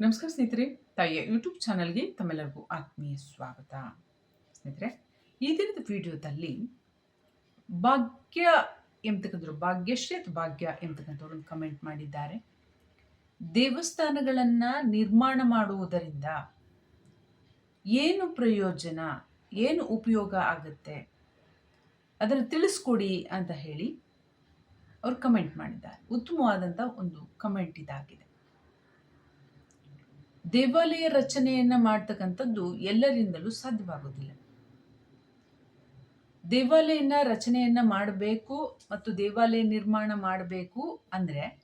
ನಮಸ್ಕಾರ ಸ್ನೇಹಿತರೆ, ತಾಯಿಯ ಯೂಟ್ಯೂಬ್ ಚಾನಲ್ಗೆ ತಮ್ಮೆಲ್ಲರಿಗೂ ಆತ್ಮೀಯ ಸ್ವಾಗತ. ಸ್ನೇಹಿತರೆ, ಈ ದಿನದ ವಿಡಿಯೋದಲ್ಲಿ ಭಾಗ್ಯ ಎಂಬತಕ್ಕಂಥವ್ರು ಭಾಗ್ಯಶ್ರೀ ಅಥವಾ ಭಾಗ್ಯ ಎಂಬತಕ್ಕಂಥವ್ರು ಒಂದು ಕಮೆಂಟ್ ಮಾಡಿದ್ದಾರೆ. ದೇವಸ್ಥಾನಗಳನ್ನು ನಿರ್ಮಾಣ ಮಾಡುವುದರಿಂದ ಏನು ಪ್ರಯೋಜನ, ಏನು ಉಪಯೋಗ ಆಗುತ್ತೆ, ಅದನ್ನು ತಿಳಿಸ್ಕೊಡಿ ಅಂತ ಹೇಳಿ ಅವರು ಕಮೆಂಟ್ ಮಾಡಿದ್ದಾರೆ. ಉತ್ತಮವಾದಂಥ ಒಂದು ಕಮೆಂಟ್ ಇದಾಗಿದೆ. ದೇವಾಲಯ ರಚನೆಯನ್ನ ಮಾಡ್ತಕ್ಕಂಥದ್ದು ಎಲ್ಲರಿಂದಲೂ ಸಾಧ್ಯವಾಗೋದಿಲ್ಲ. ದೇವಾಲಯನ ರಚನೆಯನ್ನ ಮಾಡಬೇಕು ಮತ್ತು ದೇವಾಲಯ ನಿರ್ಮಾಣ ಮಾಡಬೇಕು ಅಂದ್ರೆ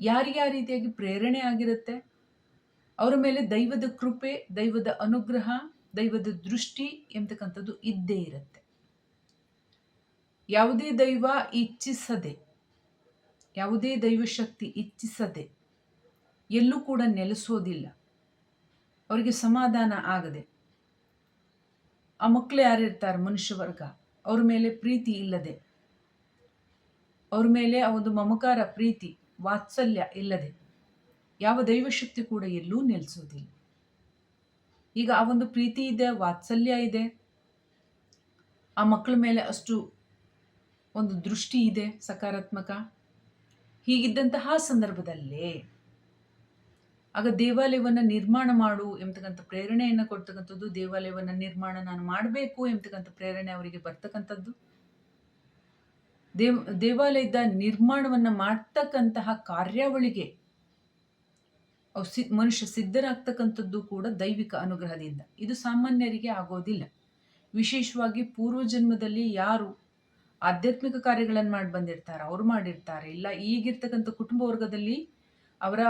ಯಾರಿಗೆ ಆ ರೀತಿಯಾಗಿ ಪ್ರೇರಣೆ ಆಗಿರುತ್ತೆ? ಅವರ ಮೇಲೆ ದೈವದ ಕೃಪೆ, ದೈವದ ಅನುಗ್ರಹ, ದೈವದ ದೃಷ್ಟಿ ಎಂತಕ್ಕಂಥದ್ದು ಇದ್ದೇ ಇರುತ್ತೆ. ಯಾವುದೇ ದೈವ ಇಚ್ಛಿಸದೆ, ಯಾವುದೇ ದೈವಶಕ್ತಿ ಇಚ್ಛಿಸದೆ ಎಲ್ಲೂ ಕೂಡ ನೆಲೆಸೋದಿಲ್ಲ. ಅವರಿಗೆ ಸಮಾಧಾನ ಆಗದೆ. ಆ ಮಕ್ಕಳು ಯಾರಿರ್ತಾರೆ ಮನುಷ್ಯ ವರ್ಗ ಅವ್ರ ಮೇಲೆ ಪ್ರೀತಿ ಇಲ್ಲದೆ. ಅವ್ರ ಮೇಲೆ ಆ ಒಂದು ಮಮಕಾರ, ಪ್ರೀತಿ, ವಾತ್ಸಲ್ಯ ಇಲ್ಲದೆ. ಯಾವ ದೈವಶಕ್ತಿ ಕೂಡ ಎಲ್ಲೂ ನೆಲೆಸೋದಿಲ್ಲ. ಈಗ ಆ ಒಂದು ಪ್ರೀತಿ ಇದೆ, ವಾತ್ಸಲ್ಯ ಇದೆ. ಆ ಮಕ್ಕಳ ಮೇಲೆ ಅಷ್ಟು ಒಂದು ದೃಷ್ಟಿ ಇದೆ, ಸಕಾರಾತ್ಮಕ. ಹೀಗಿದ್ದಂತಹ ಸಂದರ್ಭದಲ್ಲೇ ಆಗ ದೇವಾಲಯವನ್ನು ನಿರ್ಮಾಣ ಮಾಡು ಎಂಬತಕ್ಕಂಥ ಪ್ರೇರಣೆಯನ್ನು ಕೊಡ್ತಕ್ಕಂಥದ್ದು, ದೇವಾಲಯವನ್ನು ನಿರ್ಮಾಣ ನಾನು ಮಾಡಬೇಕು ಎಂಬತಕ್ಕಂಥ ಪ್ರೇರಣೆ ಅವರಿಗೆ ಬರ್ತಕ್ಕಂಥದ್ದು. ದೇವ, ದೇವಾಲಯದ ನಿರ್ಮಾಣವನ್ನು ಮಾಡ್ತಕ್ಕಂತಹ ಕಾರ್ಯಾವಳಿಗೆ ಸಿ, ಮನುಷ್ಯ ಸಿದ್ಧರಾಗ್ತಕ್ಕಂಥದ್ದು ಕೂಡ ದೈವಿಕ ಅನುಗ್ರಹದಿಂದ. ಇದು ಸಾಮಾನ್ಯರಿಗೆ ಆಗೋದಿಲ್ಲ. ವಿಶೇಷವಾಗಿ ಪೂರ್ವ ಜನ್ಮದಲ್ಲಿ ಯಾರು ಆಧ್ಯಾತ್ಮಿಕ ಕಾರ್ಯಗಳನ್ನು ಮಾಡಿ ಬಂದಿರ್ತಾರೆ, ಅವ್ರು ಮಾಡಿರ್ತಾರೆ. ಇಲ್ಲ ಈಗಿರ್ತಕ್ಕಂಥ ಕುಟುಂಬ ವರ್ಗದಲ್ಲಿ ಅವರ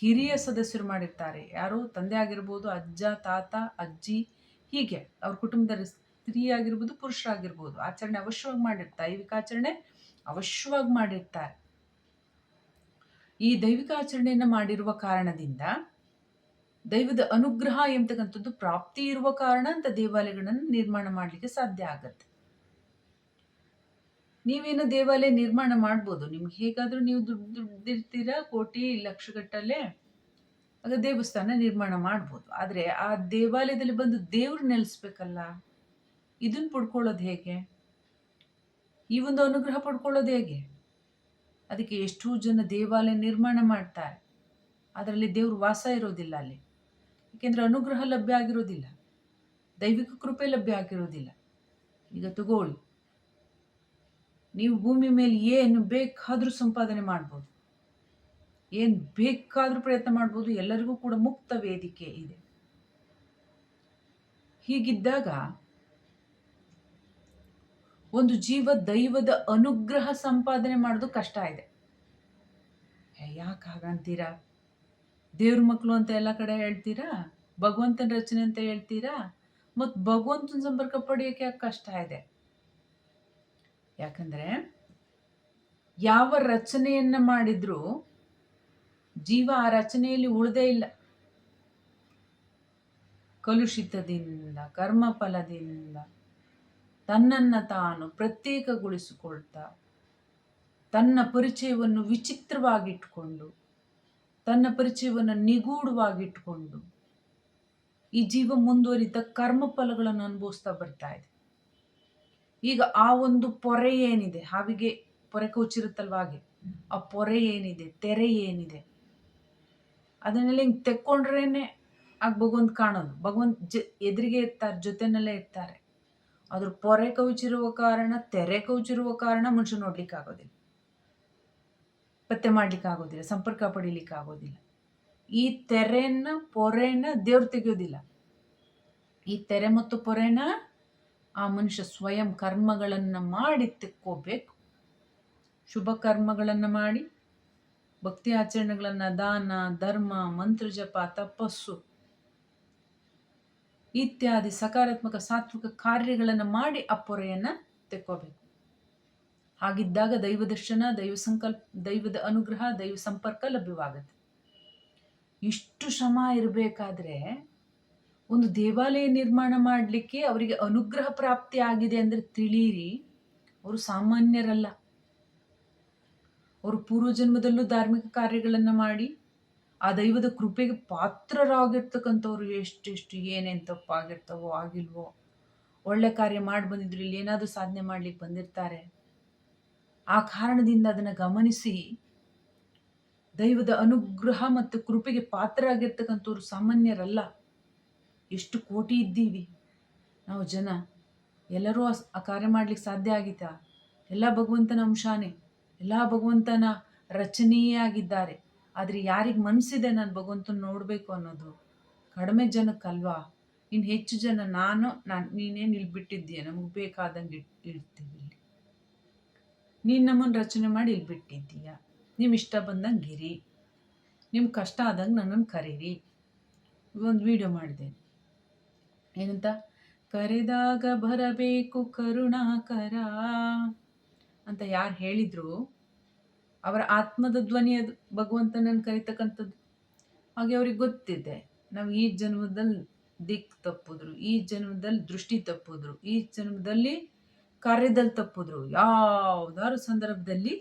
ಹಿರಿಯ ಸದಸ್ಯರು ಮಾಡಿರ್ತಾರೆ. ಯಾರು ತಂದೆ ಆಗಿರ್ಬೋದು, ಅಜ್ಜ, ತಾತ, ಅಜ್ಜಿ, ಹೀಗೆ ಅವ್ರ ಕುಟುಂಬದ ಸ್ತ್ರೀ ಆಗಿರ್ಬೋದು ಪುರುಷರಾಗಿರ್ಬೋದು ಆಚರಣೆ ಅವಶ್ಯವಾಗಿ ಮಾಡಿರ್ತಾರೆ. ದೈವಿಕ ಆಚರಣೆ ಅವಶ್ಯವಾಗಿ ಮಾಡಿರ್ತಾರೆ. ಈ ದೈವಿಕ ಆಚರಣೆಯನ್ನು ಮಾಡಿರುವ ಕಾರಣದಿಂದ ದೈವದ ಅನುಗ್ರಹ ಎಂತಕ್ಕಂಥದ್ದು ಪ್ರಾಪ್ತಿ ಇರುವ ಕಾರಣ ಅಂತ ದೇವಾಲಯಗಳನ್ನು ನಿರ್ಮಾಣ ಮಾಡಲಿಕ್ಕೆ ಸಾಧ್ಯ ಆಗತ್ತೆ. ನೀವೇನು ದೇವಾಲಯ ನಿರ್ಮಾಣ ಮಾಡ್ಬೋದು. ನಿಮ್ಗೆ ಹೇಗಾದರೂ ನೀವು ದುಡ್ಡು ದುಡ್ಡಿರ್ತೀರಾ ಕೋಟಿ, ಲಕ್ಷಗಟ್ಟಲೆ ಆಗ ದೇವಸ್ಥಾನ ನಿರ್ಮಾಣ ಮಾಡ್ಬೋದು. ಆದರೆ ಆ ದೇವಾಲಯದಲ್ಲಿ ಬಂದು ದೇವ್ರು ನೆಲೆಸ್ಬೇಕಲ್ಲ? ಇದನ್ನು ಪಡ್ಕೊಳ್ಳೋದು ಹೇಗೆ? ಈ ಒಂದು ಅನುಗ್ರಹ ಪಡ್ಕೊಳ್ಳೋದು ಹೇಗೆ? ಅದಕ್ಕೆ ಎಷ್ಟೋ ಜನ ದೇವಾಲಯ ನಿರ್ಮಾಣ ಮಾಡ್ತಾರೆ. ಅದರಲ್ಲಿ ದೇವ್ರ ವಾಸ ಇರೋದಿಲ್ಲ ಅಲ್ಲಿ. ಏಕೆಂದರೆ ಅನುಗ್ರಹ ಲಭ್ಯ ಆಗಿರೋದಿಲ್ಲ. ದೈವಿಕ ಕೃಪೆ ಲಭ್ಯ ಆಗಿರೋದಿಲ್ಲ. ಈಗ ತಗೊಳ್ಳಿ. ನೀವು ಭೂಮಿ ಮೇಲೆ ಏನು ಬೇಕಾದರೂ ಸಂಪಾದನೆ ಮಾಡ್ಬೋದು. ಏನು ಬೇಕಾದರೂ ಪ್ರಯತ್ನ ಮಾಡ್ಬೋದು. ಎಲ್ಲರಿಗೂ ಕೂಡ ಮುಕ್ತ ವೇದಿಕೆ ಇದೆ. ಹೀಗಿದ್ದಾಗ ಒಂದು ಜೀವ ದೈವದ ಅನುಗ್ರಹ ಸಂಪಾದನೆ ಮಾಡೋದು ಕಷ್ಟ ಇದೆ. ಯಾಕೆ ಹಾಗಂತೀರಾ? ದೇವ್ರ ಮಕ್ಕಳು ಅಂತ ಎಲ್ಲ ಕಡೆ ಹೇಳ್ತೀರಾ? ಭಗವಂತನ ರಚನೆ ಅಂತ ಹೇಳ್ತೀರಾ? ಮತ್ತು ಭಗವಂತನ ಸಂಪರ್ಕ ಪಡೆಯೋಕೆ ಯಾಕೆ ಕಷ್ಟ ಇದೆ? ಯಾಕಂದರೆ ಯಾವ ರಚನೆಯನ್ನು ಮಾಡಿದರೂ ಜೀವ ಆ ರಚನೆಯಲ್ಲಿ ಉಳಿದೇ ಇಲ್ಲ. ಕಲುಷಿತದಿಂದ, ಕರ್ಮಫಲದಿಂದ ತನ್ನನ್ನು ತಾನು ಪ್ರತ್ಯೇಕಗೊಳಿಸಿಕೊಳ್ತಾ, ತನ್ನ ಪರಿಚಯವನ್ನು ವಿಚಿತ್ರವಾಗಿಟ್ಕೊಂಡು, ತನ್ನ ಪರಿಚಯವನ್ನು ನಿಗೂಢವಾಗಿಟ್ಕೊಂಡು ಈ ಜೀವ ಮುಂದುವರಿದ ಕರ್ಮಫಲಗಳನ್ನು ಅನುಭವಿಸ್ತಾ ಬರ್ತಾ ಇದೆ. ಈಗ ಆ ಒಂದು ಪೊರೆ ಏನಿದೆ? ಹಾವಿಗೆ ಪೊರೆ ಕೌಚಿರುತ್ತಲ್ವ ಹಾಗೆ? ಆ ಪೊರೆ ಏನಿದೆ? ತೆರೆ ಏನಿದೆ? ಅದನ್ನೆಲ್ಲ ಹಿಂಗೆ ತೆಕ್ಕೊಂಡ್ರೇನೆ ಆಗ ಭಗವಂತ ಕಾಣೋದು. ಭಗವಂತ ಜ, ಎದುರಿಗೆ ಇರ್ತಾರೆ, ಜೊತೆನಲ್ಲೇ ಇರ್ತಾರೆ. ಅದ್ರ ಪೊರೆ ಕೌಚಿರುವ ಕಾರಣ, ತೆರೆ ಕೌಚಿರುವ ಕಾರಣ ಮನುಷ್ಯ ನೋಡ್ಲಿಕ್ಕೆ ಆಗೋದಿಲ್ಲ. ಪತ್ತೆ ಮಾಡ್ಲಿಕ್ಕೆ ಆಗೋದಿಲ್ಲ, ಸಂಪರ್ಕ ಪಡೀಲಿಕ್ಕೆ ಆಗೋದಿಲ್ಲ. ಈ ತೆರೆನ, ಪೊರೆನ ದೇವ್ರು ತೆಗೆಯೋದಿಲ್ಲ. ಈ ತೆರೆ ಮತ್ತು ಪೊರೆನ ಆ ಮನುಷ್ಯ ಸ್ವಯಂ ಕರ್ಮಗಳನ್ನು ಮಾಡಿ ತೆಕ್ಕೋಬೇಕು ಶುಭ ಕರ್ಮಗಳನ್ನು ಮಾಡಿ, ಭಕ್ತಿ ಆಚರಣೆಗಳನ್ನು ದಾನ, ಧರ್ಮ, ಮಂತ್ರ ಜಪ, ತಪಸ್ಸು ಇತ್ಯಾದಿ ಸಕಾರಾತ್ಮಕ ಸಾತ್ವಿಕ ಕಾರ್ಯಗಳನ್ನು ಮಾಡಿ ಅಪ್ಪೊರೆಯನ್ನು ಪೊರೆಯನ್ನು ತೆಕ್ಕೋಬೇಕು. ಹಾಗಿದ್ದಾಗ ದೈವ ದರ್ಶನ, ದೈವ ಸಂಕಲ್ಪ, ದೈವದ ಅನುಗ್ರಹ, ದೈವ ಸಂಪರ್ಕ ಲಭ್ಯವಾಗುತ್ತೆ. ಇಷ್ಟು ಶ್ರಮ ಇರಬೇಕಾದ್ರೆ ಒಂದು ದೇವಾಲಯ ನಿರ್ಮಾಣ ಮಾಡಲಿಕ್ಕೆ ಅವರಿಗೆ ಅನುಗ್ರಹ ಪ್ರಾಪ್ತಿ ಆಗಿದೆ ಅಂದರೆ ತಿಳಿಯಿರಿ. ಅವರು ಸಾಮಾನ್ಯರಲ್ಲ. ಅವರು ಪೂರ್ವಜನ್ಮದಲ್ಲೂ ಧಾರ್ಮಿಕ ಕಾರ್ಯಗಳನ್ನು ಮಾಡಿ, ಆ ದೈವದ ಕೃಪೆಗೆ ಪಾತ್ರರಾಗಿರ್ತಕ್ಕಂಥವ್ರು ಎಷ್ಟೆಷ್ಟು ಏನೇನು ತಪ್ಪಾಗಿರ್ತವೋ ಆಗಿಲ್ವೋ. ಒಳ್ಳೆ ಕಾರ್ಯ ಮಾಡಿ ಬಂದಿದ್ರು, ಇಲ್ಲಿ ಏನಾದರೂ ಸಾಧನೆ ಮಾಡ್ಲಿಕ್ಕೆ ಬಂದಿರ್ತಾರೆ. ಆ ಕಾರಣದಿಂದ ಅದನ್ನು ಗಮನಿಸಿ, ದೈವದ ಅನುಗ್ರಹ ಮತ್ತು ಕೃಪೆಗೆ ಪಾತ್ರರಾಗಿರ್ತಕ್ಕಂಥವ್ರು ಸಾಮಾನ್ಯರಲ್ಲ. ಎಷ್ಟು ಕೋಟಿ ಇದ್ದೀವಿ. ನಾವು ಜನ, ಎಲ್ಲರೂ ಆ ಕಾರ್ಯ ಮಾಡ್ಲಿಕ್ಕೆ ಸಾಧ್ಯ ಆಗಿತ್ತಾ? ಎಲ್ಲ ಭಗವಂತನ ಅಂಶಾನೇ, ಎಲ್ಲ ಭಗವಂತನ ರಚನೆಯೇ ಆಗಿದ್ದಾರೆ. ಆದರೆ ಯಾರಿಗೆ ಮನಸ್ಸಿದೆ ನಾನು ಭಗವಂತನ ನೋಡಬೇಕು ಅನ್ನೋದು? ಕಡಿಮೆ ಜನಕ್ಕಲ್ವಾ? ಇನ್ನು ಹೆಚ್ಚು ಜನ ನಾನು ನಾನು ನೀನೇನು ಇಲ್ಲಿ ಬಿಟ್ಟಿದ್ದೀಯ ನಮಗೆ ಬೇಕಾದಂಗೆ ಇಡ್ತೀವಿ ಇಲ್ಲಿ. ನೀನು ನಮ್ಮನ್ನು ರಚನೆ ಮಾಡಿ ಇಲ್ಲಿ ಬಿಟ್ಟಿದ್ದೀಯ? ನಿಮ್ಮ ಇಷ್ಟ ಬಂದಂಗೆ ಇರಿ. ನಿಮ್ಮ ಕಷ್ಟ ಆದಂಗೆ ನನ್ನನ್ನು ಕರೀರಿ. ಒಂದು ವಿಡಿಯೋ ಮಾಡಿದೆ ಏನಂತ? ಕರೆದಾಗ ಬರಬೇಕು ಕರುಣಾಕರ. ಅಂತ ಯಾರು ಹೇಳಿದ್ರು, ಅವರ ಆತ್ಮದ ಧ್ವನಿ ಅದು ಭಗವಂತನನ್ನು ಕರಿತಕ್ಕಂಥದ್ದು. ಹಾಗೆ ಅವ್ರಿಗೆ ಗೊತ್ತಿದೆ. ನಾವು ಈ ಜನ್ಮದಲ್ಲಿ ದಿಕ್ ತಪ್ಪಿದ್ರು, ಈ ಜನ್ಮದಲ್ಲಿ ದೃಷ್ಟಿ ತಪ್ಪಿದ್ರು, ಈ ಜನ್ಮದಲ್ಲಿ ಕಾರ್ಯದಲ್ಲಿ ತಪ್ಪಿದ್ರು. ಯಾವುದಾದ್ರು ಸಂದರ್ಭದಲ್ಲಿ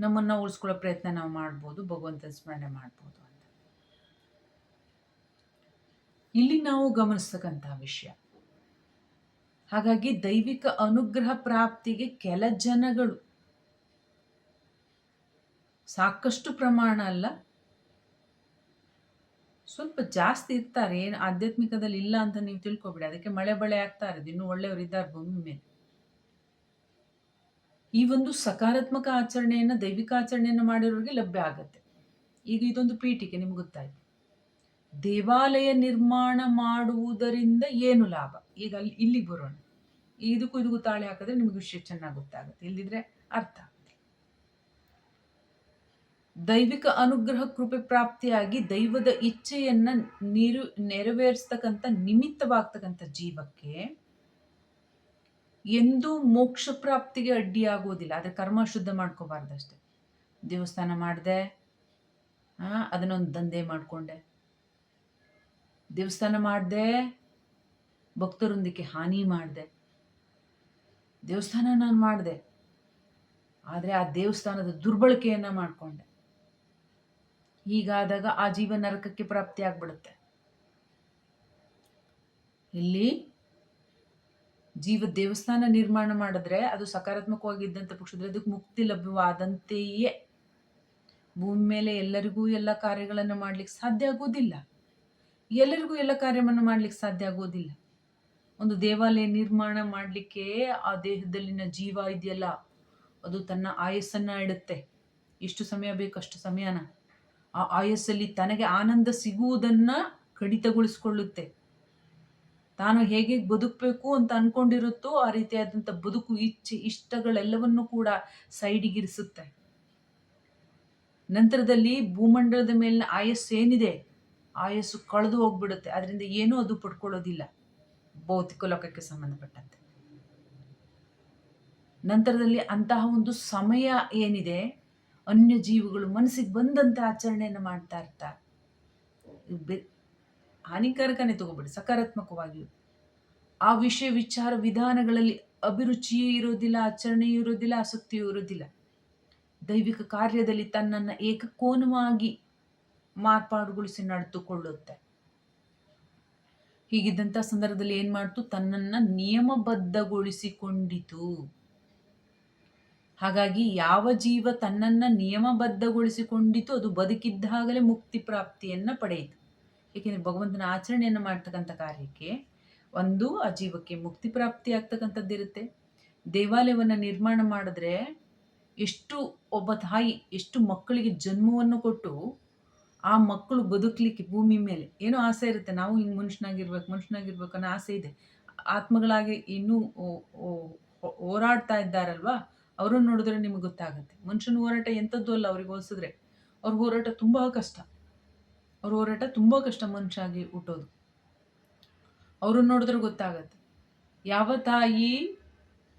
ನಮ್ಮನ್ನು ಉಳಿಸ್ಕೊಳ್ಳೋ ಪ್ರಯತ್ನ ನಾವು ಮಾಡ್ಬೋದು, ಭಗವಂತನ ಸ್ಮರಣೆ ಮಾಡ್ಬೋದು ಅಂತ ಇಲ್ಲಿ ನಾವು ಗಮನಿಸ್ತಕ್ಕಂಥ ವಿಷಯ. ಹಾಗಾಗಿ ದೈವಿಕ ಅನುಗ್ರಹ ಪ್ರಾಪ್ತಿಗೆ ಕೆಲ ಜನಗಳು ಸಾಕಷ್ಟು ಪ್ರಮಾಣ ಅಲ್ಲ. ಸ್ವಲ್ಪ ಜಾಸ್ತಿ ಇರ್ತಾರೆ, ಏನು ಆಧ್ಯಾತ್ಮಿಕದಲ್ಲಿ ಇಲ್ಲ ಅಂತ ನೀವು ತಿಳ್ಕೊಬೇಡಿ. ಅದಕ್ಕೆ ಮಳೆ ಬಳೆ ಆಗ್ತಾ ಇರೋದು ಇನ್ನೂ ಒಳ್ಳೆಯವರು ಇದ್ದಾರೆ ಭೂಮಿ ಮೇಲೆ. ಈ ಒಂದು ಸಕಾರಾತ್ಮಕ ಆಚರಣೆಯನ್ನು, ದೈವಿಕ ಆಚರಣೆಯನ್ನು ಮಾಡಿರೋರಿಗೆ ಲಭ್ಯ ಆಗುತ್ತೆ. ಈಗ ಇದೊಂದು ಪೀಠಿಕೆ, ನಿಮ್ಗೆ ಗೊತ್ತಾಯ್ತು. ದೇವಾಲಯ ನಿರ್ಮಾಣ ಮಾಡುವುದರಿಂದ ಏನು ಲಾಭ? ಈಗ ಅಲ್ಲಿ ಇಲ್ಲಿಗೆ ಬರೋಣ. ಇದಕ್ಕೂ ಇದಕ್ಕೂ ತಾಳೆ ಹಾಕಿದ್ರೆ ನಿಮಗೆ ವಿಷಯ ಚೆನ್ನಾಗಿ ಗೊತ್ತಾಗುತ್ತೆ. ಇಲ್ಲದಿದ್ರೆ ಅರ್ಥ ದೈವಿಕ ಅನುಗ್ರಹ ಕೃಪೆ ಪ್ರಾಪ್ತಿಯಾಗಿ ದೈವದ ಇಚ್ಛೆಯನ್ನ ನೀರು, ನೆರವೇರಿಸ್ತಕ್ಕಂಥ ನಿಮಿತ್ತವಾಗ್ತಕ್ಕಂಥ ಜೀವಕ್ಕೆ ಎಂದೂ ಮೋಕ್ಷ ಪ್ರಾಪ್ತಿಗೆ ಅಡ್ಡಿಯಾಗೋದಿಲ್ಲ ಆದರೆ ಕರ್ಮ ಶುದ್ಧ ಮಾಡ್ಕೋಬಾರ್ದಷ್ಟೇ. ದೇವಸ್ಥಾನ ಮಾಡಿದೆ ಅದನ್ನೊಂದು ದಂಧೆ ಮಾಡಿಕೊಂಡೆ. ದೇವಸ್ಥಾನ ಮಾಡಿದೆ, ಭಕ್ತರೊಂದಿಗೆ ಹಾನಿ ಮಾಡಿದೆ. ದೇವಸ್ಥಾನ ನಾನು ಮಾಡಿದೆ. ಆದರೆ ಆ ದೇವಸ್ಥಾನದ ದುರ್ಬಳಕೆಯನ್ನು ಮಾಡಿಕೊಂಡೆ. ಹೀಗಾದಾಗ ಆ ಜೀವ ನರಕಕ್ಕೆ ಪ್ರಾಪ್ತಿ ಆಗ್ಬಿಡುತ್ತೆ. ಇಲ್ಲಿ ಜೀವ ದೇವಸ್ಥಾನ ನಿರ್ಮಾಣ ಮಾಡಿದ್ರೆ ಅದು ಸಕಾರಾತ್ಮಕವಾಗಿದ್ದಂಥ ಪಕ್ಷದಲ್ಲಿ ಅದಕ್ಕೆ ಮುಕ್ತಿ ಲಭ್ಯವಾದಂತೆಯೇ. ಭೂಮಿ ಮೇಲೆ ಎಲ್ಲರಿಗೂ ಎಲ್ಲ ಕಾರ್ಯಗಳನ್ನು ಮಾಡ್ಲಿಕ್ಕೆ ಸಾಧ್ಯ ಆಗೋದಿಲ್ಲ ಎಲ್ಲರಿಗೂ ಎಲ್ಲ ಕಾರ್ಯವನ್ನು ಮಾಡ್ಲಿಕ್ಕೆ ಸಾಧ್ಯ ಆಗೋದಿಲ್ಲ ಒಂದು ದೇವಾಲಯ ನಿರ್ಮಾಣ ಮಾಡಲಿಕ್ಕೆ ಆ ದೇಹದಲ್ಲಿನ ಜೀವ ಇದೆಯಲ್ಲ, ಅದು ತನ್ನ ಆಯಸ್ಸನ್ನ ಇಡುತ್ತೆ ಎಷ್ಟು ಸಮಯ ಬೇಕು ಅಷ್ಟು ಸಮಯನ. ಆ ಆಯಸ್ಸಲ್ಲಿ ತನಗೆ ಆನಂದ ಸಿಗುವುದನ್ನ ಕಡಿತಗೊಳಿಸಿಕೊಳ್ಳುತ್ತೆ. ತಾನು ಹೇಗೆ ಬದುಕಬೇಕು ಅಂತ ಅನ್ಕೊಂಡಿರುತ್ತೋ ಆ ರೀತಿಯಾದಂಥ ಬದುಕು ಇಚ್ಛೆ ಇಷ್ಟಗಳೆಲ್ಲವನ್ನು ಕೂಡ ಸೈಡಿಗಿರಿಸುತ್ತೆ. ನಂತರದಲ್ಲಿ ಭೂಮಂಡಲದ ಮೇಲಿನ ಆಯಸ್ಸು ಏನಿದೆ ಆಯಸ್ಸು ಕಳೆದು ಹೋಗ್ಬಿಡುತ್ತೆ. ಅದರಿಂದ ಏನೂ ಅದು ಪಡ್ಕೊಳ್ಳೋದಿಲ್ಲ. ಭೌತಿಕ ಲೋಕಕ್ಕೆ ಸಂಬಂಧಪಟ್ಟಂತೆ. ನಂತರದಲ್ಲಿ ಅಂತಹ ಒಂದು ಸಮಯ ಏನಿದೆ? ಅನ್ಯ ಜೀವಿಗಳು ಮನಸ್ಸಿಗೆ ಬಂದಂತ ಆಚರಣೆಯನ್ನು ಮಾಡ್ತಾ ಇರ್ತಾರೆ ಹಾನಿಕಾರಕನೇ ತಗೋಬೇಡಿ ಸಕಾರಾತ್ಮಕವಾಗಿಯೂ ಆ ವಿಷಯ ವಿಚಾರ ವಿಧಾನಗಳಲ್ಲಿ ಅಭಿರುಚಿಯೂ ಇರೋದಿಲ್ಲ, ಆಚರಣೆಯೂ ಇರೋದಿಲ್ಲ, ಆಸಕ್ತಿಯೂ ಇರೋದಿಲ್ಲ. ದೈವಿಕ ಕಾರ್ಯದಲ್ಲಿ ತನ್ನನ್ನು ಏಕಕೋನವಾಗಿ ಮಾರ್ಪಾಡುಗೊಳಿಸಿ ನಡೆದುಕೊಳ್ಳುತ್ತೆ. ಹೀಗಿದ್ದಂಥ ಸಂದರ್ಭದಲ್ಲಿ ಏನು ಮಾಡ್ತು? ತನ್ನನ್ನ ನಿಯಮಬದ್ಧಗೊಳಿಸಿಕೊಂಡಿತು. ಹಾಗಾಗಿ ಯಾವ ಜೀವ ತನ್ನನ್ನ ನಿಯಮಬದ್ಧಗೊಳಿಸಿಕೊಂಡಿತು ಅದು ಬದುಕಿದ್ದಾಗಲೇ ಮುಕ್ತಿ ಪ್ರಾಪ್ತಿಯನ್ನು ಪಡೆಯಿತು. ಏಕೆಂದರೆ ಭಗವಂತನ ಆಚರಣೆಯನ್ನು ಮಾಡ್ತಕ್ಕಂಥ ಕಾರ್ಯಕ್ಕೆ ಒಂದು, ಆ ಜೀವಕ್ಕೆ ಮುಕ್ತಿ ಪ್ರಾಪ್ತಿ ಆಗ್ತಕ್ಕಂಥದ್ದಿರುತ್ತೆ ದೇವಾಲಯವನ್ನು ನಿರ್ಮಾಣ ಮಾಡಿದ್ರೆ ಎಷ್ಟು ಒಬ್ಬ ತಾಯಿ ಎಷ್ಟು ಮಕ್ಕಳಿಗೆ ಜನ್ಮವನ್ನು ಕೊಟ್ಟು ಆ ಮಕ್ಕಳು ಬದುಕಲಿಕ್ಕೆ ಭೂಮಿ ಮೇಲೆ ಏನೋ ಆಸೆ ಇರುತ್ತೆ. ನಾವು ಹಿಂಗೆ ಮನುಷ್ಯನಾಗಿರ್ಬೇಕು ಮನುಷ್ಯನಾಗಿರ್ಬೇಕು ಅನ್ನೋ ಆಸೆ ಇದೆ. ಆತ್ಮಗಳಾಗಿ ಇನ್ನೂ ಹೋರಾಡ್ತಾ ಇದ್ದಾರಲ್ವಾ? ಅವರನ್ನು ನೋಡಿದ್ರೆ ನಿಮಗೆ ಗೊತ್ತಾಗುತ್ತೆ. ಮನುಷ್ಯನ ಹೋರಾಟ ಎಂಥದ್ದು ಅಲ್ಲ ಅವ್ರಿಗೆ ಹೋಲಿಸಿದ್ರೆ. ಅವ್ರ ಹೋರಾಟ ತುಂಬ ಕಷ್ಟ. ಅವ್ರ ಹೋರಾಟ ತುಂಬ ಕಷ್ಟ ಮನುಷ್ಯ ಆಗಿ ಹುಟ್ಟೋದು. ಅವ್ರನ್ನ ನೋಡಿದ್ರೆ ಗೊತ್ತಾಗತ್ತೆ. ಯಾವ ತಾಯಿ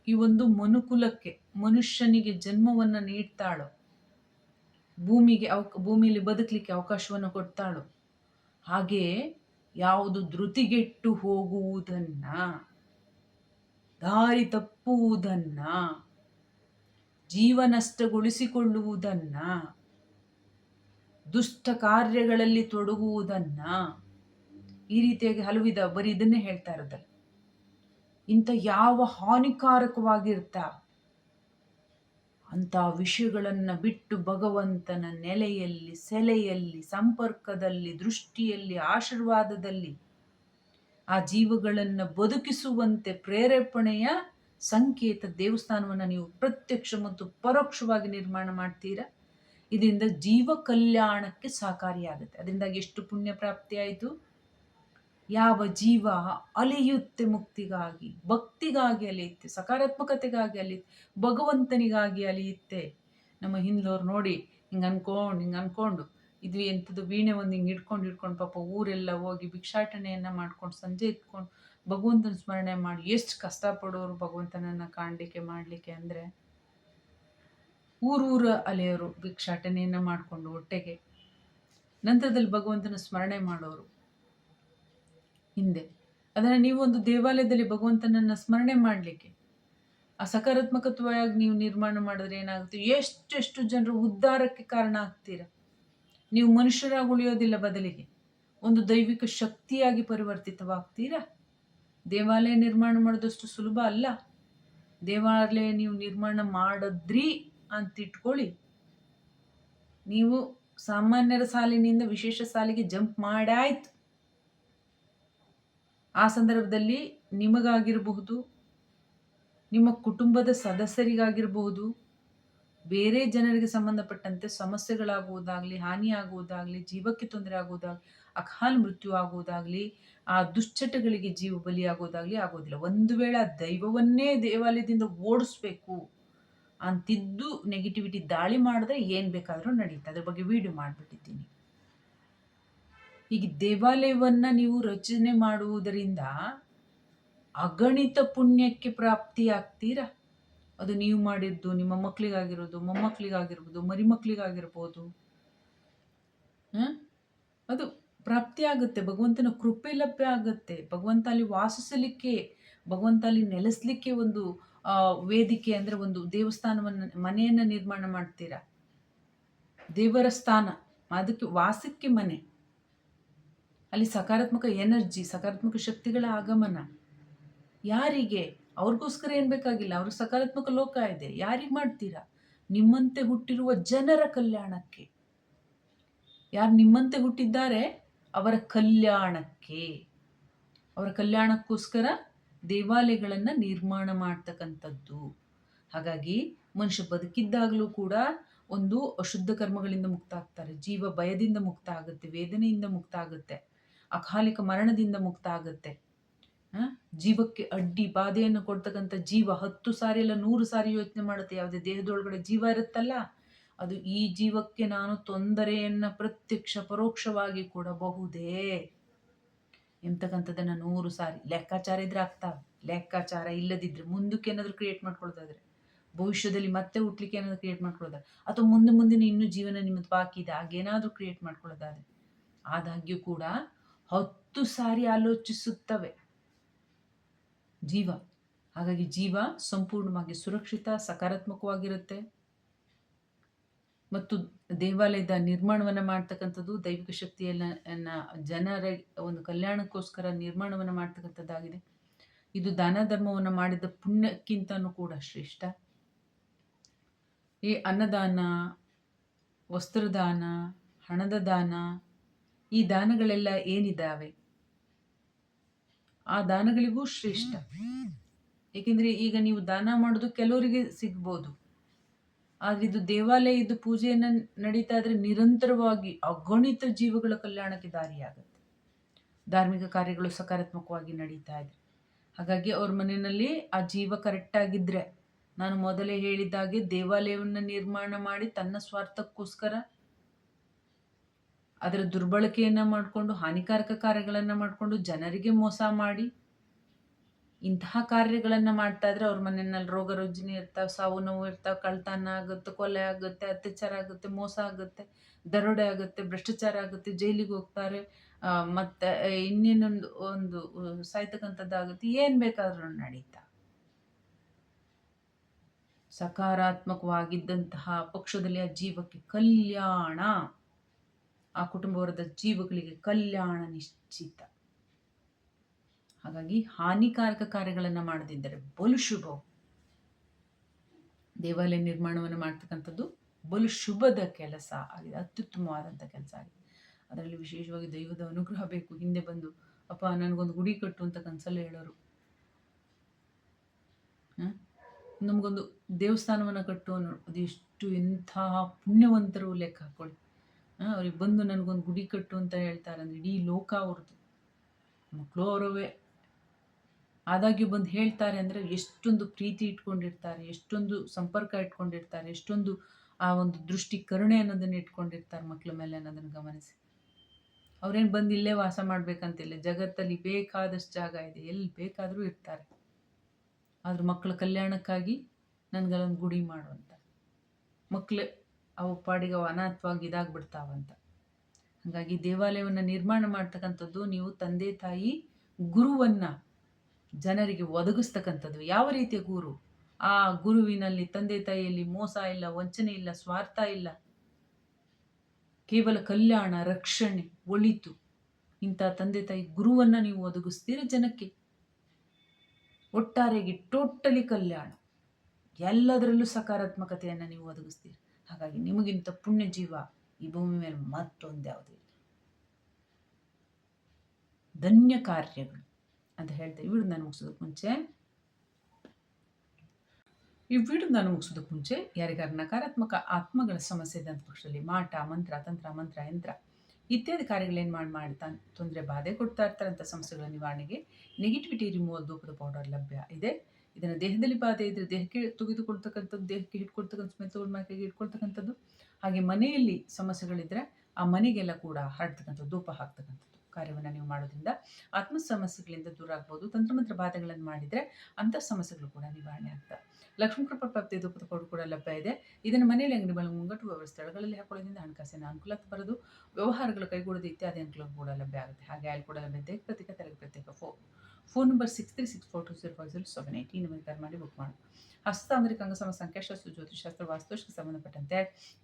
ಈ ಒಂದು ಮನುಕುಲಕ್ಕೆ ಮನುಷ್ಯನಿಗೆ ಜನ್ಮವನ್ನು ನೀಡ್ತಾಳೋ ಭೂಮಿಗೆ ಅವ ಭೂಮಿಯಲ್ಲಿ ಬದುಕಲಿಕ್ಕೆ ಅವಕಾಶವನ್ನು ಕೊಡ್ತಾಳು. ಹಾಗೆ ಯಾವುದು ಧೃತಿಗೆಟ್ಟು ಹೋಗುವುದನ್ನ, ದಾರಿ ತಪ್ಪುವುದನ್ನ, ಜೀವನಷ್ಟಗೊಳಿಸಿಕೊಳ್ಳುವುದನ್ನ, ದುಷ್ಟ ಕಾರ್ಯಗಳಲ್ಲಿ ತೊಡಗುವುದನ್ನ ಈ ರೀತಿಯಾಗಿ ಹಲವು ವಿಧ ಬರೀ ಇದನ್ನೇ ಹೇಳ್ತಾ ಇರೋದಲ್ಲ. ಇಂಥ ಯಾವ ಹಾನಿಕಾರಕವಾಗಿರ್ತಾ ಅಂಥ ವಿಷಯಗಳನ್ನು ಬಿಟ್ಟು ಭಗವಂತನ ನೆಲೆಯಲ್ಲಿ, ಸೆಲೆಯಲ್ಲಿ, ಸಂಪರ್ಕದಲ್ಲಿ, ದೃಷ್ಟಿಯಲ್ಲಿ, ಆಶೀರ್ವಾದದಲ್ಲಿ ಆ ಜೀವಗಳನ್ನು ಬದುಕಿಸುವಂತೆ ಪ್ರೇರೇಪಣೆಯ ಸಂಕೇತ ದೇವಸ್ಥಾನವನ್ನು ನೀವು ಪ್ರತ್ಯಕ್ಷ ಮತ್ತು ಪರೋಕ್ಷವಾಗಿ ನಿರ್ಮಾಣ ಮಾಡ್ತೀರಾ? ಇದರಿಂದ ಜೀವ ಕಲ್ಯಾಣಕ್ಕೆ ಸಹಕಾರಿಯಾಗುತ್ತೆ. ಅದರಿಂದಾಗಿ ಎಷ್ಟು ಪುಣ್ಯ ಪ್ರಾಪ್ತಿ ಆಯಿತು ಯಾವ ಜೀವ ಅಲಿಯುತ್ತೆ ಮುಕ್ತಿಗಾಗಿ, ಭಕ್ತಿಗಾಗಿ ಅಲಿಯುತ್ತೆ, ಸಕಾರಾತ್ಮಕತೆಗಾಗಿ ಅಲಿಯುತ್ತೆ, ಭಗವಂತನಿಗಾಗಿ ಅಲಿಯುತ್ತೆ. ನಮ್ಮ ಹಿಂದೋರು ನೋಡಿ, ಹಿಂಗೆ ಅನ್ಕೊಂಡು ಹಿಂಗೆ ಅನ್ಕೊಂಡು ಇದು ಎಂಥದ್ದು ವೀಣೆ ಒಂದು ಹಿಂಗೆ ಇಟ್ಕೊಂಡು ಇಟ್ಕೊಂಡು ಪಾಪ ಊರೆಲ್ಲ ಹೋಗಿ ಭಿಕ್ಷಾಟನೆಯನ್ನು ಮಾಡ್ಕೊಂಡು, ಸಂಜೆ ಇಟ್ಕೊಂಡು ಭಗವಂತನ ಸ್ಮರಣೆ ಮಾಡಿ ಎಷ್ಟು ಕಷ್ಟಪಡೋರು ಭಗವಂತನನ್ನು ಕಾಣಲಿಕ್ಕೆ, ಮಾಡಲಿಕ್ಕೆ ಅಂದರೆ ಊರೂರ ಅಲೆಯೋರು ಭಿಕ್ಷಾಟನೆಯನ್ನು ಮಾಡಿಕೊಂಡು ಹೊಟ್ಟೆಗೆ ನಂತರದಲ್ಲಿ ಭಗವಂತನ ಸ್ಮರಣೆ ಮಾಡೋರು. ಹಿಂದೆ. ಅದನ್ನು ನೀವು ಒಂದು ದೇವಾಲಯದಲ್ಲಿ ಭಗವಂತನನ್ನು ಸ್ಮರಣೆ ಮಾಡಲಿಕ್ಕೆ. ಆ ಸಕಾರಾತ್ಮಕತ್ವವಾಗಿ ನೀವು ನಿರ್ಮಾಣ ಮಾಡಿದ್ರೆ ಏನಾಗುತ್ತೆ? ಎಷ್ಟೆಷ್ಟು ಜನರು ಉದ್ಧಾರಕ್ಕೆ ಕಾರಣ ಆಗ್ತೀರ? ನೀವು ಮನುಷ್ಯರಾಗಿ ಉಳಿಯೋದಿಲ್ಲ ಬದಲಿಗೆ. ಒಂದು ದೈವಿಕ ಶಕ್ತಿಯಾಗಿ ಪರಿವರ್ತಿತವಾಗ್ತೀರಾ? ದೇವಾಲಯ ನಿರ್ಮಾಣ ಮಾಡೋದಷ್ಟು ಸುಲಭ ಅಲ್ಲ. ದೇವಾಲಯ ನೀವು ನಿರ್ಮಾಣ ಮಾಡಿದ್ರಿ ಅಂತ ಇಟ್ಕೊಳ್ಳಿ ನೀವು ಸಾಮಾನ್ಯರ ಸಾಲಿನಿಂದ ವಿಶೇಷ ಸಾಲಿಗೆ ಜಂಪ್ ಮಾಡಾಯ್ತು ಆ ಸಂದರ್ಭದಲ್ಲಿ ನಿಮಗಾಗಿರಬಹುದು, ನಿಮ್ಮ ಕುಟುಂಬದ ಸದಸ್ಯರಿಗಾಗಿರಬಹುದು, ಬೇರೆ ಜನರಿಗೆ ಸಂಬಂಧಪಟ್ಟಂತೆ ಸಮಸ್ಯೆಗಳಾಗುವುದಾಗಲಿ, ಹಾನಿಯಾಗುವುದಾಗಲಿ, ಜೀವಕ್ಕೆ ತೊಂದರೆ ಆಗುವುದಾಗಲಿ, ಅಕಾಲ ಮೃತ್ಯು ಆಗುವುದಾಗಲಿ, ಆ ದುಶ್ಚಟಗಳಿಗೆ ಜೀವ ಬಲಿಯಾಗುವುದಾಗಲಿ ಆಗೋದಿಲ್ಲ ಒಂದು ವೇಳೆ ಆ ದೈವವನ್ನೇ ದೇವಾಲಯದಿಂದ ಓಡಿಸ್ಬೇಕು ಅಂತಿದ್ದು ನೆಗೆಟಿವಿಟಿ ದಾಳಿ ಮಾಡಿದ್ರೆ ಏನು ಬೇಕಾದರೂ ನಡೆಯುತ್ತೆ ಅದ್ರ ಬಗ್ಗೆ ವಿಡಿಯೋ ಮಾಡಿಬಿಟ್ಟಿದ್ದೀನಿ. ಈಗ ದೇವಾಲಯವನ್ನು ನೀವು ರಚನೆ ಮಾಡುವುದರಿಂದ ಅಗಣಿತ ಪುಣ್ಯಕ್ಕೆ ಪ್ರಾಪ್ತಿ ಪ್ರಾಪ್ತಿಯಾಗ್ತೀರಾ ಅದು ನೀವು ಮಾಡಿದ್ದು ನಿಮ್ಮ ಮಕ್ಕಳಿಗಾಗಿರೋದು, ಮೊಮ್ಮಕ್ಕಳಿಗಾಗಿರ್ಬೋದು ಮರಿಮಕ್ಕಳಿಗಾಗಿರ್ಬೋದು ಅದು ಪ್ರಾಪ್ತಿ ಆಗುತ್ತೆ, ಭಗವಂತನ ಕೃಪೆ ಲಭ್ಯ ಆಗುತ್ತೆ. ಭಗವಂತ ಅಲ್ಲಿ ವಾಸಿಸಲಿಕ್ಕೆ, ಭಗವಂತ ಅಲ್ಲಿ ನೆಲೆಸಲಿಕ್ಕೆ ಒಂದು ವೇದಿಕೆ ಅಂದರೆ ಒಂದು ದೇವಸ್ಥಾನವನ್ನು, ಮನೆಯನ್ನು ನಿರ್ಮಾಣ ಮಾಡ್ತೀರಾ? ದೇವರ ಸ್ಥಾನ, ಅದಕ್ಕೆ ವಾಸಕ್ಕೆ ಮನೆ. ಅಲ್ಲಿ ಸಕಾರಾತ್ಮಕ ಎನರ್ಜಿ, ಸಕಾರಾತ್ಮಕ ಶಕ್ತಿಗಳ ಆಗಮನ. ಯಾರಿಗೆ? ಅವ್ರಿಗೋಸ್ಕರ ಏನು ಬೇಕಾಗಿಲ್ಲ. ಅವ್ರಿಗೆ ಸಕಾರಾತ್ಮಕ ಲೋಕ ಇದೆ. ಯಾರಿಗೆ ಮಾಡ್ತೀರಾ? ನಿಮ್ಮಂತೆ ಹುಟ್ಟಿರುವ ಜನರ ಕಲ್ಯಾಣಕ್ಕೆ. ಯಾರು ನಿಮ್ಮಂತೆ ಹುಟ್ಟಿದ್ದಾರೆ? ಅವರ ಕಲ್ಯಾಣಕ್ಕೆ. ಅವರ ಕಲ್ಯಾಣಕ್ಕೋಸ್ಕರ ದೇವಾಲಯಗಳನ್ನು ನಿರ್ಮಾಣ ಮಾಡ್ತಕ್ಕಂಥದ್ದು. ಹಾಗಾಗಿ ಮನುಷ್ಯ ಬದುಕಿದ್ದಾಗಲೂ ಕೂಡ ಒಂದು ಅಶುದ್ಧ ಕರ್ಮಗಳಿಂದ ಮುಕ್ತ ಆಗ್ತಾರೆ ಜೀವ ಭಯದಿಂದ ಮುಕ್ತ ಆಗುತ್ತೆ ವೇದನೆಯಿಂದ ಮುಕ್ತ ಆಗುತ್ತೆ ಅಕಾಲಿಕ ಮರಣದಿಂದ ಮುಕ್ತ ಆಗುತ್ತೆ ಜೀವಕ್ಕೆ ಅಡ್ಡಿ ಬಾಧೆಯನ್ನು ಕೊಡ್ತಕ್ಕಂಥ ಜೀವ ಹತ್ತು ಸಾರಿ ಅಲ್ಲ ನೂರು ಸಾರಿ ಯೋಚನೆ ಮಾಡುತ್ತೆ. ಯಾವುದೇ ದೇಹದೊಳಗಡೆ ಜೀವ ಇರುತ್ತಲ್ಲ, ಅದು ಈ ಜೀವಕ್ಕೆ ನಾನು ತೊಂದರೆಯನ್ನು ಪ್ರತ್ಯಕ್ಷ ಪರೋಕ್ಷವಾಗಿ ಕೊಡಬಹುದೇ? ಎಂತಕ್ಕಂಥದ್ದನ್ನು ನೂರು ಸಾರಿ ಲೆಕ್ಕಾಚಾರ ಇದ್ರೆ ಆಗ್ತಾವೆ ಲೆಕ್ಕಾಚಾರ ಇಲ್ಲದಿದ್ರೆ ಮುಂದಕ್ಕೆ ಏನಾದರೂ ಕ್ರಿಯೇಟ್ ಮಾಡ್ಕೊಳ್ತಾಯಿದ್ರೆ ಭವಿಷ್ಯದಲ್ಲಿ ಮತ್ತೆ ಹುಟ್ಲಿಕ್ಕೆ ಏನಾದರೂ ಕ್ರಿಯೇಟ್ ಮಾಡ್ಕೊಳ್ಳೋದಾದ್ರೆ ಅಥವಾ ಮುಂದೆ ಮುಂದಿನ ಇನ್ನೂ ಜೀವನ ನಿಮ್ಮದು ಬಾಕಿ ಇದೆ, ಹಾಗೇನಾದರೂ ಕ್ರಿಯೇಟ್ ಮಾಡ್ಕೊಳ್ಳೋದಾದ್ರೆ ಆದಾಗ್ಯೂ ಕೂಡ ಹತ್ತು ಸಾರಿ ಆಲೋಚಿಸುತ್ತವೆ. ಜೀವ. ಹಾಗಾಗಿ ಜೀವ ಸಂಪೂರ್ಣವಾಗಿ ಸುರಕ್ಷಿತ, ಸಕಾರಾತ್ಮಕವಾಗಿರುತ್ತೆ. ಮತ್ತು ದೇವಾಲಯದ ನಿರ್ಮಾಣವನ್ನು ಮಾಡ್ತಕ್ಕಂಥದ್ದು ದೈವಿಕ ಶಕ್ತಿಯನ್ನ, ಜನರ ಒಂದು ಕಲ್ಯಾಣಕ್ಕೋಸ್ಕರ ನಿರ್ಮಾಣವನ್ನು ಮಾಡ್ತಕ್ಕಂಥದ್ದಾಗಿದೆ. ಇದು ದಾನ ಧರ್ಮವನ್ನು ಮಾಡಿದ ಪುಣ್ಯಕ್ಕಿಂತನೂ ಕೂಡ ಶ್ರೇಷ್ಠ. ಈ ಅನ್ನದಾನ, ವಸ್ತ್ರದಾನ, ಹಣದ ದಾನ ಈ ದಾನಗಳೆಲ್ಲ ಏನಿದ್ದಾವೆ? ಆ ದಾನಗಳಿಗೂ ಶ್ರೇಷ್ಠ. ಏಕೆಂದರೆ ಈಗ ನೀವು ದಾನ ಮಾಡೋದು ಕೆಲವರಿಗೆ ಸಿಗ್ಬೋದು. ಆದರೆ ಇದು ದೇವಾಲಯ ಇದು ಪೂಜೆಯನ್ನು ನಡೀತಾ ಇದ್ರೆ ನಿರಂತರವಾಗಿ ಅಗಣಿತ ಜೀವಗಳ ಕಲ್ಯಾಣಕ್ಕೆ ದಾರಿಯಾಗುತ್ತೆ. ಧಾರ್ಮಿಕ ಕಾರ್ಯಗಳು ಸಕಾರಾತ್ಮಕವಾಗಿ ನಡೀತಾ ಇದೆ. ಹಾಗಾಗಿ ಅವ್ರ ಮನೆಯಲ್ಲಿ ಆ ಜೀವ ಕರೆಕ್ಟಾಗಿದ್ದರೆ ನಾನು ಮೊದಲೇ ಹೇಳಿದ್ದಾಗೆ ದೇವಾಲಯವನ್ನು ನಿರ್ಮಾಣ ಮಾಡಿ ತನ್ನ ಸ್ವಾರ್ಥಕ್ಕೋಸ್ಕರ ಅದರ ದುರ್ಬಳಕೆಯನ್ನು ಮಾಡಿಕೊಂಡು, ಹಾನಿಕಾರಕ ಕಾರ್ಯಗಳನ್ನು ಮಾಡಿಕೊಂಡು ಜನರಿಗೆ ಮೋಸ ಮಾಡಿ, ಇಂತಹ ಕಾರ್ಯಗಳನ್ನು ಮಾಡ್ತಾ ಇದ್ರೆ ಅವ್ರ ಮನೆಯಲ್ಲಿ ರೋಗ ರುಜಿನಿ ಇರ್ತಾವೆ, ಸಾವು ನೋವು ಇರ್ತಾವೆ, ಕಳ್ತನ ಆಗುತ್ತೆ, ಕೊಲೆ ಆಗುತ್ತೆ, ಅತ್ಯಾಚಾರ ಆಗುತ್ತೆ, ಮೋಸ ಆಗುತ್ತೆ, ದರೋಡೆ ಆಗುತ್ತೆ, ಭ್ರಷ್ಟಾಚಾರ ಆಗುತ್ತೆ, ಜೈಲಿಗೆ ಹೋಗ್ತಾರೆ ಮತ್ತು ಇನ್ನೇನೊಂದು, ಒಂದು ಸಾಯ್ತಕ್ಕಂಥದ್ದಾಗುತ್ತೆ. ಏನು ಬೇಕಾದ್ರೂ ನಡೀತಾ. ಸಕಾರಾತ್ಮಕವಾಗಿದ್ದಂತಹ ಪಕ್ಷದಲ್ಲಿ ಆ ಜೀವಕ್ಕೆ ಕಲ್ಯಾಣ. ಆ ಕುಟುಂಬ ವರ್ಗದ ಜೀವಗಳಿಗೆ ಕಲ್ಯಾಣ ನಿಶ್ಚಿತ. ಹಾಗಾಗಿ ಹಾನಿಕಾರಕ ಕಾರ್ಯಗಳನ್ನು ಮಾಡದಿದ್ದರೆ ಬಲು ಶುಭ ದೇವಾಲಯ ನಿರ್ಮಾಣವನ್ನು ಮಾಡ್ತಕ್ಕಂಥದ್ದು ಬಲು ಶುಭದ ಕೆಲಸ ಆಗಿದೆ. ಅತ್ಯುತ್ತಮವಾದಂಥ ಕೆಲಸ ಆಗಿದೆ. ಅದರಲ್ಲಿ ವಿಶೇಷವಾಗಿ ದೈವದ ಅನುಗ್ರಹ ಬೇಕು. ಹಿಂದೆ ಬಂದು, ಅಪ್ಪ, ನನಗೊಂದು ಗುಡಿ ಕಟ್ಟು ಅಂತ ಕನಸಲ್ಲೇ ಹೇಳೋರು. ನಮಗೊಂದು ದೇವಸ್ಥಾನವನ್ನು ಕಟ್ಟು ಅನ್ನೋ ಅದೆಷ್ಟು ಎಂಥ ಪುಣ್ಯವಂತರು ಲೆಕ್ಕ ಹಾಕೊಳ್ಳಿ ಅವ್ರಿಗೆ ಬಂದು ನನಗೊಂದು ಗುಡಿ ಕಟ್ಟು ಅಂತ ಹೇಳ್ತಾರೆ ಅಂದರೆ ಇಡೀ ಲೋಕ ಅವ್ರದ್ದು ಮಕ್ಕಳು ಅವರವೇ. ಆದಾಗ್ಯೂ ಬಂದು ಹೇಳ್ತಾರೆ ಅಂದರೆ ಎಷ್ಟೊಂದು ಪ್ರೀತಿ ಇಟ್ಕೊಂಡಿರ್ತಾರೆ, ಎಷ್ಟೊಂದು ಸಂಪರ್ಕ ಇಟ್ಕೊಂಡಿರ್ತಾರೆ, ಎಷ್ಟೊಂದು ಆ ಒಂದು ದೃಷ್ಟಿ ಕರುಣೆ ಅನ್ನೋದನ್ನು ಇಟ್ಕೊಂಡಿರ್ತಾರೆ ಮಕ್ಕಳ ಮೇಲೆ ಅನ್ನೋದನ್ನು ಗಮನಿಸಿ. ಅವ್ರೇನು ಬಂದು ಇಲ್ಲೇ ವಾಸ ಮಾಡಬೇಕಂತಿಲ್ಲ ಜಗತ್ತಲ್ಲಿ ಬೇಕಾದಷ್ಟು ಜಾಗ ಇದೆ, ಎಲ್ಲಿ ಬೇಕಾದರೂ ಇರ್ತಾರೆ. ಆದ್ರೆ ಮಕ್ಕಳ ಕಲ್ಯಾಣಕ್ಕಾಗಿ ನನಗಲ್ಲೊಂದು ಗುಡಿ ಮಾಡುವಂತ ಮಕ್ಕಳು ಅವು ಪಾಡಿಗೆ ಅವು ಅನಾಥವಾಗಿ ಇದಾಗ್ಬಿಡ್ತಾವಂತ. ಹಾಗಾಗಿ ದೇವಾಲಯವನ್ನು ನಿರ್ಮಾಣ ಮಾಡ್ತಕ್ಕಂಥದ್ದು ನೀವು ತಂದೆ ತಾಯಿ ಗುರುವನ್ನು ಜನರಿಗೆ ಒದಗಿಸ್ತಕ್ಕಂಥದ್ದು. ಯಾವ ರೀತಿಯ ಗುರು? ಆ ಗುರುವಿನಲ್ಲಿ ತಂದೆ ತಾಯಿಯಲ್ಲಿ ಮೋಸ ಇಲ್ಲ, ವಂಚನೆ ಇಲ್ಲ, ಸ್ವಾರ್ಥ ಇಲ್ಲ. ಕೇವಲ ಕಲ್ಯಾಣ, ರಕ್ಷಣೆ, ಒಳಿತು. ಇಂಥ ತಂದೆ ತಾಯಿ ಗುರುವನ್ನು ನೀವು ಒದಗಿಸ್ತೀರ ಜನಕ್ಕೆ? ಒಟ್ಟಾರೆಗೆ ಟೋಟಲಿ ಕಲ್ಯಾಣ. ಎಲ್ಲದರಲ್ಲೂ ಸಕಾರಾತ್ಮಕತೆಯನ್ನು ನೀವು ಒದಗಿಸ್ತೀರಿ? ಹಾಗಾಗಿ ನಿಮಗಿಂತ ಪುಣ್ಯ ಜೀವ ಈ ಭೂಮಿ ಮೇಲೆ ಮತ್ತೊಂದು ಯಾವುದೂ ಇಲ್ಲ. ಧನ್ಯ ಕಾರ್ಯಗಳು ಅಂತ ಹೇಳ್ತೇವೆ ವಿಡಿಯೋ ನಾನು ಮುಗಿಸೋದಕ್ಕೆ ಮುಂಚೆ, ಈ ವಿಡಿಯೋ ನಾನು ಮುಗಿಸೋದಕ್ಕೆ ಮುಂಚೆ ಯಾರಿಗಾರ ನಕಾರಾತ್ಮಕ ಆತ್ಮಗಳ ಸಮಸ್ಯೆ ಇದ್ದಂಥ ಪಕ್ಷದಲ್ಲಿ ಮಾಟ, ಮಂತ್ರ, ತಂತ್ರ, ಮಂತ್ರ, ಯಂತ್ರ ಇತ್ಯಾದಿ ಕಾರ್ಯಗಳೇನು ಮಾಡಿ ಮಾಡ್ತಾ ತೊಂದರೆ ಬಾಧೆ ಕೊಡ್ತಾ ಇರ್ತಾರಂಥ ಸಮಸ್ಯೆಗಳ ನಿವಾರಣೆಗೆ ನೆಗೆಟಿವಿಟಿ ರಿಮೂವಲ್ ಧೂಪದ ಪೌಡರ್ ಲಭ್ಯ ಇದೆ. ಇದನ್ನು ದೇಹದಲ್ಲಿ ಬಾಧೆ ಇದ್ರೆ ದೇಹಕ್ಕೆ ತೆಗೆದುಕೊಳ್ತಕ್ಕಂಥದ್ದು, ದೇಹಕ್ಕೆ ಹಿಡ್ಕೊಳ್ತಕ್ಕಂಥ ಸ್ಮೆತ್ತುಗಳ ಮೈಕೆಗೆ ಇಟ್ಕೊಳ್ತಕ್ಕಂಥದ್ದು ಹಾಗೆ ಮನೆಯಲ್ಲಿ ಸಮಸ್ಯೆಗಳಿದ್ದರೆ ಆ ಮನೆಗೆಲ್ಲ ಕೂಡ ಹರಡ್ತಕ್ಕಂಥದ್ದು ಧೂಪ ಹಾಕ್ತಕ್ಕಂಥದ್ದು ಕಾರ್ಯವನ್ನು ನೀವು ಮಾಡೋದ್ರಿಂದ ಆತ್ಮ ಸಮಸ್ಯೆಗಳಿಂದ ದೂರ ಆಗ್ಬೋದು, ತಂತ್ರಮಂತ್ರ ಬಾಧೆಗಳನ್ನು ಮಾಡಿದರೆ ಅಂಥ ಸಮಸ್ಯೆಗಳು ಕೂಡ ನಿವಾರಣೆ ಆಗ್ತವೆ ಲಕ್ಷ್ಮೀ ಕೃಪಾ ಪ್ರಾಪ್ತಿ ಧೂಪದ ಪೌಡರ್ ಕೂಡ ಲಭ್ಯ ಇದೆ. ಇದನ್ನು ಮನೆಯಲ್ಲಿ ಅಂಗಡಿ ಮೇಲೆ ಮುಂಗಟ್ಟು ಸ್ಥಳಗಳಲ್ಲಿ ಹಾಕೊಳ್ಳೋದ್ರಿಂದ ಹಣಕಾಸಿನ ಅನುಕೂಲಕ್ಕೆ ಬರೋದು, ವ್ಯವಹಾರಗಳು ಕೈಗೂಡೋದು ಇತ್ಯಾದಿ ಅನುಕೂಲ ಕೂಡ ಲಭ್ಯ ಆಗುತ್ತೆ. ಹಾಗೆ ಅಲ್ಲಿ ಕೂಡ ಲಭ್ಯ ಪ್ರತ್ಯೇಕ ತಲೆಗೆ ಪ್ರತ್ಯೇಕ ಫೋ phone number six three six four two zero five zero seven eight ಈ ನಂಬರ್ ಕರೆ ಮಾಡಿ. ಬುಕ್ ಮಾಡಿ ಹಸ್ತಾಂತರಿಕ ಅಂಗಸಮ ಸಂಖ್ಯಾಶಾಸ್ತ್ರ ಜ್ಯೋತಿಷಾಸ್ತ್ರ ವಾಸ್ತುಶಕ್ಕೆ ಸಂಬಂಧಪಟ್ಟಂತೆ,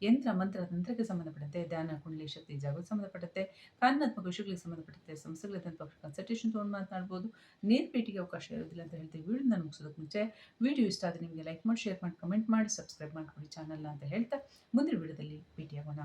ಯಂತ್ರ ಮಂತ್ರ ತಂತ್ರಕ್ಕೆ ಸಂಬಂಧಪಟ್ಟಂತೆ, ಧ್ಯಾನ ಕುಂಡಲಿ ಶಕ್ತಿ ಜಾಗೃತಿ ಸಂಬಂಧಪಟ್ಟಂತೆ ಕಾನೂನಾತ್ಮಕ ವಿಷಯಗಳಿಗೆ ಸಂಬಂಧಪಟ್ಟಂತೆ ಸಮಸ್ಯೆಗಳಿದ್ದಂಥ ಕನ್ಸಲ್ಟೇಷನ್ ತೊಗೊಂಡು ಮಾತನಾಡ್ಬೋದು. ನೇರ್ ಭೇಟಿಗೆ ಅವಕಾಶ ಇರೋದಿಲ್ಲ ಅಂತ ಹೇಳ್ತೀವಿ. ವಿಡಿಯೋ ನಾನು ಮುಗಿಸೋದಕ್ಕೆ ಮುಂಚೆ ವಿಡಿಯೋ ಇಷ್ಟ ಆದರೆ ನಿಮಗೆ ಲೈಕ್ ಮಾಡಿ ಶೇರ್ ಮಾಡಿ ಕಮೆಂಟ್ ಮಾಡಿ ಸಬ್ಸ್ಕ್ರೈಬ್ ಮಾಡಿಕೊಡಿ ಚಾನಲ್ನ ಅಂತ ಹೇಳ್ತಾ ಮುಂದಿನ ವಿಡಿಯೋದಲ್ಲಿ ಭೇಟಿಯಾಗೋಣ.